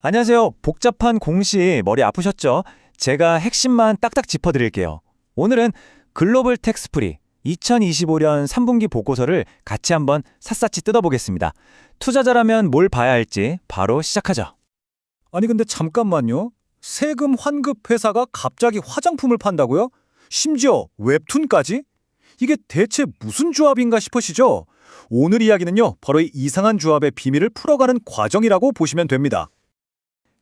안녕하세요. 복잡한 공시 머리 아프셨죠? 제가 핵심만 딱딱 짚어드릴게요. 오늘은 글로벌 텍스프리 2025년 3분기 보고서를 같이 한번 샅샅이 뜯어보겠습니다. 투자자라면 뭘 봐야 할지 바로 시작하죠. 아니 근데 잠깐만요. 세금 환급 회사가 갑자기 화장품을 판다고요? 심지어 웹툰까지? 이게 대체 무슨 조합인가 싶으시죠? 오늘 이야기는요. 바로 이 이상한 조합의 비밀을 풀어가는 과정이라고 보시면 됩니다.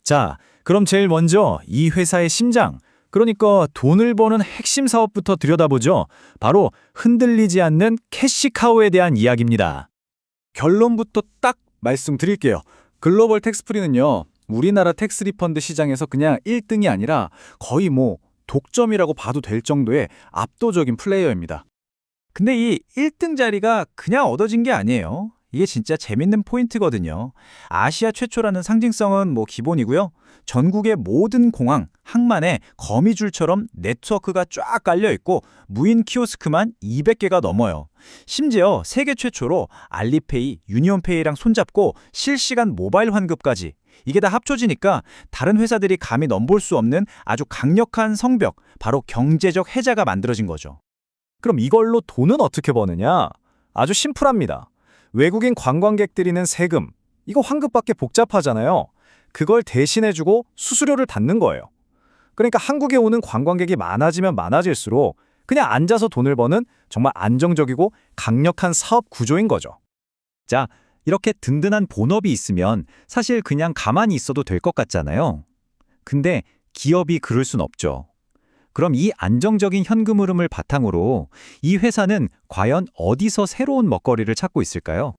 자, 그럼 제일 먼저 이 회사의 심장, 그러니까 돈을 버는 핵심 사업부터 들여다보죠. 바로 흔들리지 않는 캐시카우에 대한 이야기입니다. 결론부터 딱 말씀드릴게요. 글로벌 텍스프리는요. 우리나라 텍스 리펀드 시장에서 그냥 1등이 아니라 거의 뭐 독점이라고 봐도 될 정도의 압도적인 플레이어입니다. 근데 이 1등 자리가 그냥 얻어진 게 아니에요. 이게 진짜 재밌는 포인트거든요. 아시아 최초라는 상징성은 뭐 기본이고요. 전국의 모든 공항, 항만에 거미줄처럼 네트워크가 쫙 깔려 있고 무인 키오스크만 200개가 넘어요. 심지어 세계 최초로 알리페이, 유니온페이랑 손잡고 실시간 모바일 환급까지 이게 다 합쳐지니까 다른 회사들이 감히 넘볼 수 없는 아주 강력한 성벽, 바로 경제적 해자가 만들어진 거죠. 그럼 이걸로 돈은 어떻게 버느냐? 아주 심플합니다. 외국인 관광객들이 는 세금, 이거 환급받기 복잡하잖아요. 그걸 대신해주고 수수료를 닫는 거예요. 그러니까 한국에 오는 관광객이 많아지면 많아질수록 그냥 앉아서 돈을 버는 정말 안정적이고 강력한 사업 구조인 거죠. 자, 이렇게 든든한 본업이 있으면 사실 그냥 가만히 있어도 될 것 같잖아요. 근데 기업이 그럴 순 없죠. 그럼 이 안정적인 현금 흐름을 바탕으로 이 회사는 과연 어디서 새로운 먹거리를 찾고 있을까요?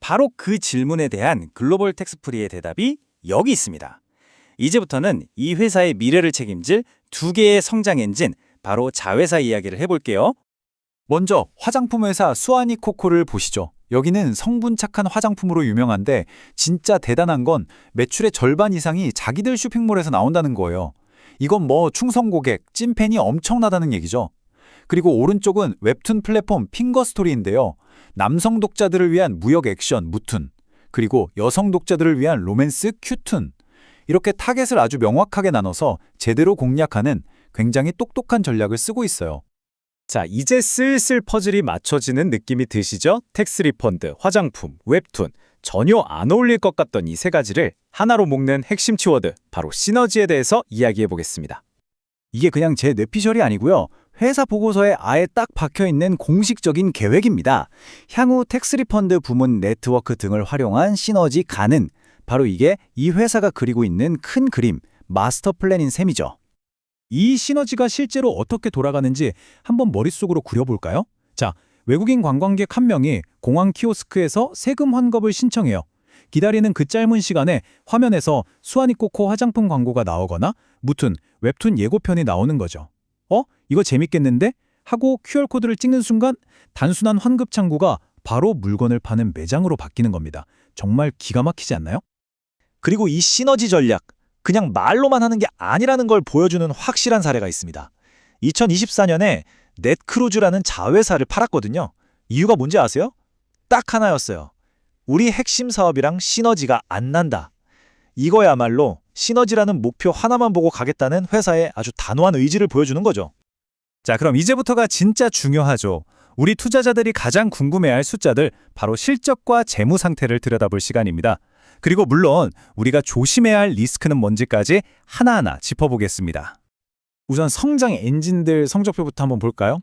바로 그 질문에 대한 글로벌 텍스프리의 대답이 여기 있습니다. 이제부터는 이 회사의 미래를 책임질 두 개의 성장 엔진, 바로 자회사 이야기를 해볼게요. 먼저 화장품 회사 수아니 코코를 보시죠. 여기는 성분 착한 화장품으로 유명한데 진짜 대단한 건 매출의 절반 이상이 자기들 쇼핑몰에서 나온다는 거예요. 이건 뭐 충성 고객, 찐팬이 엄청나다는 얘기죠. 그리고 오른쪽은 웹툰 플랫폼 핑거스토리인데요. 남성 독자들을 위한 무역 액션 무툰, 그리고 여성 독자들을 위한 로맨스 큐툰. 이렇게 타겟을 아주 명확하게 나눠서 제대로 공략하는 굉장히 똑똑한 전략을 쓰고 있어요. 자, 이제 슬슬 퍼즐이 맞춰지는 느낌이 드시죠? 텍스 리펀드, 화장품, 웹툰. 전혀 안 어울릴 것 같던 이 세 가지를 하나로 묶는 핵심 키워드, 바로 시너지에 대해서 이야기해 보겠습니다. 이게 그냥 제 뇌피셜이 아니고요. 회사 보고서에 아예 딱 박혀 있는 공식적인 계획입니다. 향후 텍스 리펀드 부문 네트워크 등을 활용한 시너지 가능. 바로 이게 이 회사가 그리고 있는 큰 그림, 마스터 플랜인 셈이죠. 이 시너지가 실제로 어떻게 돌아가는지 한번 머릿속으로 그려볼까요? 자, 외국인 관광객 한 명이 공항 키오스크에서 세금 환급을 신청해요. 기다리는 그 짧은 시간에 화면에서 수아니코코 화장품 광고가 나오거나 무튼 웹툰 예고편이 나오는 거죠. 어? 이거 재밌겠는데? 하고 QR코드를 찍는 순간 단순한 환급 창구가 바로 물건을 파는 매장으로 바뀌는 겁니다. 정말 기가 막히지 않나요? 그리고 이 시너지 전략, 그냥 말로만 하는 게 아니라는 걸 보여주는 확실한 사례가 있습니다. 2024년에 넷크루즈라는 자회사를 팔았거든요. 이유가 뭔지 아세요? 딱 하나였어요. 우리 핵심 사업이랑 시너지가 안 난다. 이거야말로 시너지라는 목표 하나만 보고 가겠다는 회사의 아주 단호한 의지를 보여주는 거죠. 자, 그럼 이제부터가 진짜 중요하죠. 우리 투자자들이 가장 궁금해할 숫자들, 바로 실적과 재무 상태를 들여다볼 시간입니다. 그리고 물론 우리가 조심해야 할 리스크는 뭔지까지 하나하나 짚어보겠습니다. 우선 성장 엔진들 성적표부터 한번 볼까요?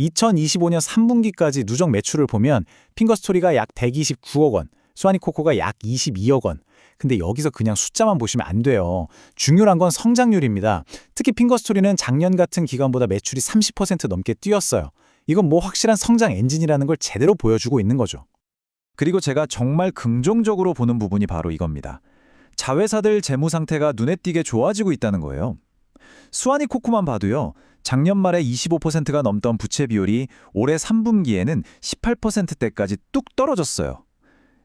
2025년 3분기까지 누적 매출을 보면 핑거스토리가 약 129억 원, 수아니코코가 약 22억 원. 근데 여기서 그냥 숫자만 보시면 안 돼요. 중요한 건 성장률입니다. 특히 핑거스토리는 작년 같은 기간보다 매출이 30% 넘게 뛰었어요. 이건 뭐 확실한 성장 엔진이라는 걸 제대로 보여주고 있는 거죠. 그리고 제가 정말 긍정적으로 보는 부분이 바로 이겁니다. 자회사들 재무 상태가 눈에 띄게 좋아지고 있다는 거예요. 수아니 코코만 봐도요. 작년 말에 25%가 넘던 부채 비율이 올해 3분기에는 18%대까지 뚝 떨어졌어요.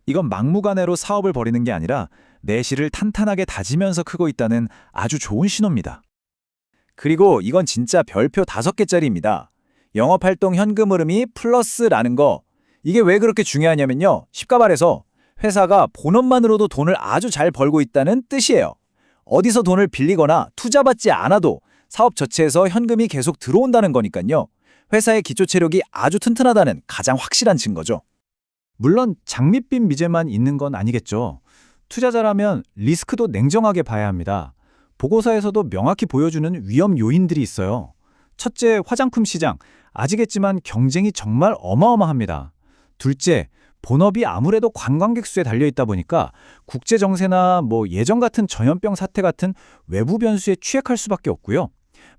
이건 막무가내로 사업을 벌이는 게 아니라 내실을 탄탄하게 다지면서 크고 있다는 아주 좋은 신호입니다. 그리고 이건 진짜 별표 5개짜리입니다. 영업활동 현금 흐름이 플러스라는 거. 이게 왜 그렇게 중요하냐면요. 쉽게 말해서 회사가 본업만으로도 돈을 아주 잘 벌고 있다는 뜻이에요. 어디서 돈을 빌리거나 투자받지 않아도 사업 자체에서 현금이 계속 들어온다는 거니까요. 회사의 기초 체력이 아주 튼튼하다는 가장 확실한 증거죠. 물론 장밋빛 미제만 있는 건 아니겠죠. 투자자라면 리스크도 냉정하게 봐야 합니다. 보고서에서도 명확히 보여주는 위험 요인들이 있어요. 첫째, 화장품 시장. 아시겠지만 경쟁이 정말 어마어마합니다. 둘째, 본업이 아무래도 관광객 수에 달려 있다 보니까 국제 정세나 뭐 예전 같은 전염병 사태 같은 외부 변수에 취약할 수밖에 없고요.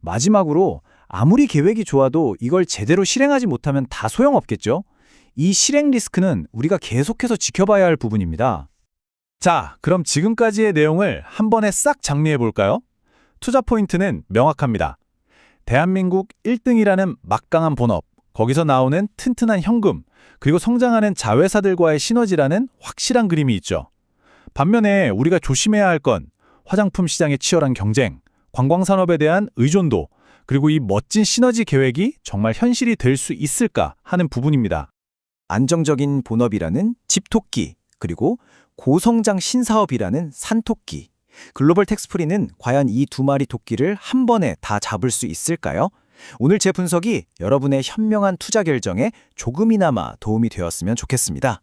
마지막으로 아무리 계획이 좋아도 이걸 제대로 실행하지 못하면 다 소용없겠죠. 이 실행 리스크는 우리가 계속해서 지켜봐야 할 부분입니다. 자, 그럼 지금까지의 내용을 한 번에 싹 정리해 볼까요? 투자 포인트는 명확합니다. 대한민국 1등이라는 막강한 본업, 거기서 나오는 튼튼한 현금, 그리고 성장하는 자회사들과의 시너지라는 확실한 그림이 있죠. 반면에 우리가 조심해야 할 건 화장품 시장의 치열한 경쟁, 관광산업에 대한 의존도, 그리고 이 멋진 시너지 계획이 정말 현실이 될 수 있을까 하는 부분입니다. 안정적인 본업이라는 집토끼, 그리고 고성장 신사업이라는 산토끼. 글로벌 텍스프리는 과연 이 두 마리 토끼를 한 번에 다 잡을 수 있을까요? 오늘 제 분석이 여러분의 현명한 투자 결정에 조금이나마 도움이 되었으면 좋겠습니다.